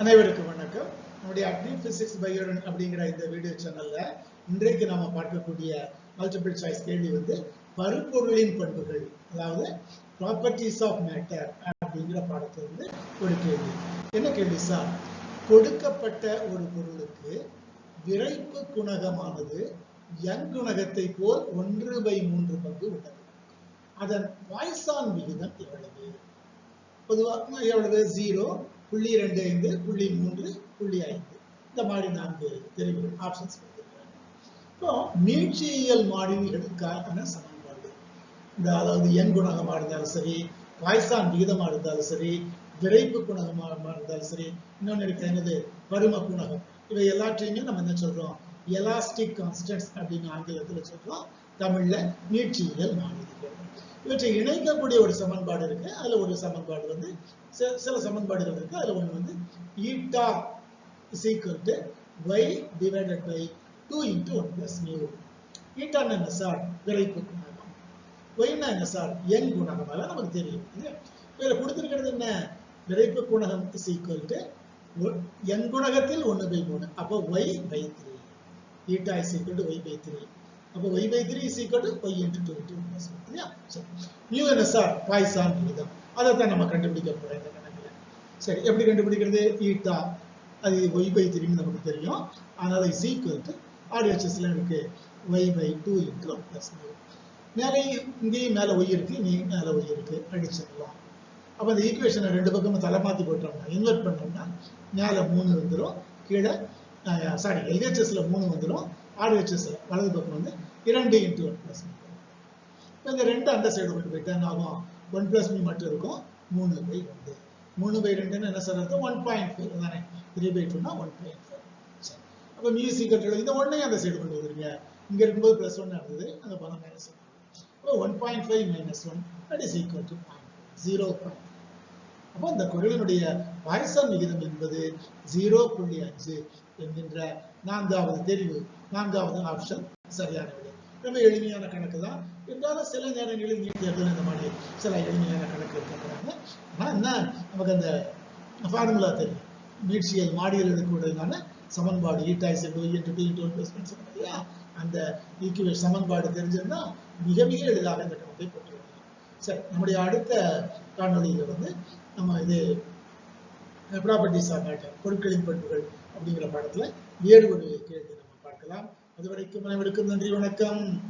அனைவருக்கும் வணக்கம். நம்முடைய அக்னி பிசிக்ஸ் பயோடன் அப்படிங்கிற இந்த வீடியோ சேனல்ல இன்றைக்கு நாம பார்க்கக்கூடிய மல்டிபிள் சாய்ஸ் கேள்வி வந்து பருப்பொருளின் பண்புகள் அதாவது ப்ராப்பர்ட்டிஸ் ஆஃப் மேட்டர் அப்படிங்கிற பாடத்துல வந்து ஒரு கேள்வி. என்ன கேள்வி சார் கொடுக்கப்பட்ட ஒரு பொருளுக்கு விரைப்பு குணகமானது யங் குணகத்தை போல் ஒன்று பை மூன்று பங்கு உள்ளது. அதன் பாய்சான் விகிதம் எவ்வளவு? பொதுவாக எவ்வளவு? ஜீரோ புள்ளி ரெண்டு ஐந்து புள்ளி மூன்று புள்ளி ஐந்து. இந்த மாதிரி நான்கு தெரிவுகள் ஆப்ஷன்ஸ் கொடுத்துருக்காங்க. இப்போ மீட்சியியல் மாறிலிகளுக்கான சமன்பாடு. இந்த அதாவது எண் குணகமாக இருந்தாலும் சரி வாய்சான் விகிதமாக இருந்தாலும் சரி விரைப்பு குணகமாக இருந்தாலும் சரி இன்னொன்று இருக்கு என்னது? பரும குணகம். இவை எல்லாற்றையுமே நம்ம என்ன சொல்றோம்? எலாஸ்டிக் கான்ஸ்டன்ட்ஸ் அப்படின்னு ஆங்கிலத்தில் சொல்றோம். தமிழ்ல மீட்சியியல் மாறிலிகள். இவற்றை இணைக்கக்கூடிய ஒரு சமன்பாடு இருக்கு. அதுல ஒரு சமன்பாடு வந்து சில சமன்பாடுகள் இருக்கு. அதுல ஒண்ணு வந்து eta is equal to y divided by two into one plus mu eta என்ன சார்? விரைப்பு குணகம். ஒய்னா என்ன சார்? எண் குணகம். அதெல்லாம் நமக்கு தெரியும். இதுல கொடுத்துருக்கிறது என்ன? விரைப்பு குணகம் இஸ் ஈக்குவல் டு எண் குணகத்தில் ஒன்று பை மூணு. அப்போ y by three eta is equal to y by three அப்போ y by 3 is equal to y into 2 into 1 plus 1 இல்லையா சரி mu என்ன சார் பாய்சான் விகிதம் அதை தான் நம்ம கண்டுபிடிக்க போறோம் இந்த கணக்குல. சரி எப்படி கண்டுபிடிக்கிறது? ஈட்டா அது y by 3 நமக்கு தெரியும். அதனால is equal to RHS ல இருக்கு. y by 2 into 1 plus மேலே இங்கேயும் மேலே y இருக்கு இங்கேயும் மேலே y இருக்கு. அடிச்சிடலாம். அப்ப அந்த ஈக்குவேஷனை ரெண்டு பக்கமும் தலை மாத்தி போட்டோம்னா இன்வெர்ட் பண்ணோம்னா மேலே மூணு வந்துரும். கீழே சாரி எல்ஹெச்எஸ்ல மூணு வந்துடும் ஆர்ஹெச்எஸ்ல வலது பக்கம் வந்து இரண்டு இன்ட்டு ஒன் பிளஸ் இந்த ரெண்டு அந்த சைடு கொண்டு போயிட்டு என்ன ஆகும். ஒன் பிளஸ் மீ மட்டும் இருக்கும். மூணு பை ரெண்டு. மூணு பை ரெண்டுன்னு என்ன சார் ஒன் பாயிண்ட் ஃபைவ் தானே. த்ரீ பை டூனா ஒன் பாயிண்ட் ஃபைவ் அப்போ மியூ சீக்கிரம் இந்த ஒன்னையும் அந்த சைடு கொண்டு வந்துருங்க இங்க இருக்கும்போது பிளஸ் ஒன் இருந்தது அந்த போனா மைனஸ் ஒன் அப்போ one point five minus one at is equal to point zero point அப்போ இந்த குரலினுடைய பாய்சான் விகிதம் என்பது ஜீரோ புள்ளி அஞ்சு. என்கின்ற நான்காவது தெரிவு நான்காவது ஆப்ஷன் சரியான விடை. ரொம்ப எளிமையான கணக்கு தான். இருந்தாலும் சில நேரங்களில் நீட் தேர்தல் இந்த மாதிரி சில எளிமையான கணக்கு கேட்குறாங்க ஆனால் என்ன நமக்கு அந்த ஃபார்முலா தெரியும். மீட்சியல் மாடியல் கூடதான சமன்பாடு eta is two into two into one plus இல்லையா? அந்த ஈக்குவே சமன்பாடு தெரிஞ்சிருந்தா மிக மிக எளிதாக இந்த கணக்கை போட்டுருவாங்க சரி நம்முடைய அடுத்த காணொலியில் வந்து நம்ம இது ப்ராப்பர்ட்டிஸ் ஆஃப் மேட்டர் பொருட்களின் பண்புகள் அப்படிங்கிற பாடத்துல வேறு ஒரு கேள்வி நம்ம பார்க்கலாம். அதுவரைக்கும் அனைவருக்கும் நன்றி வணக்கம்.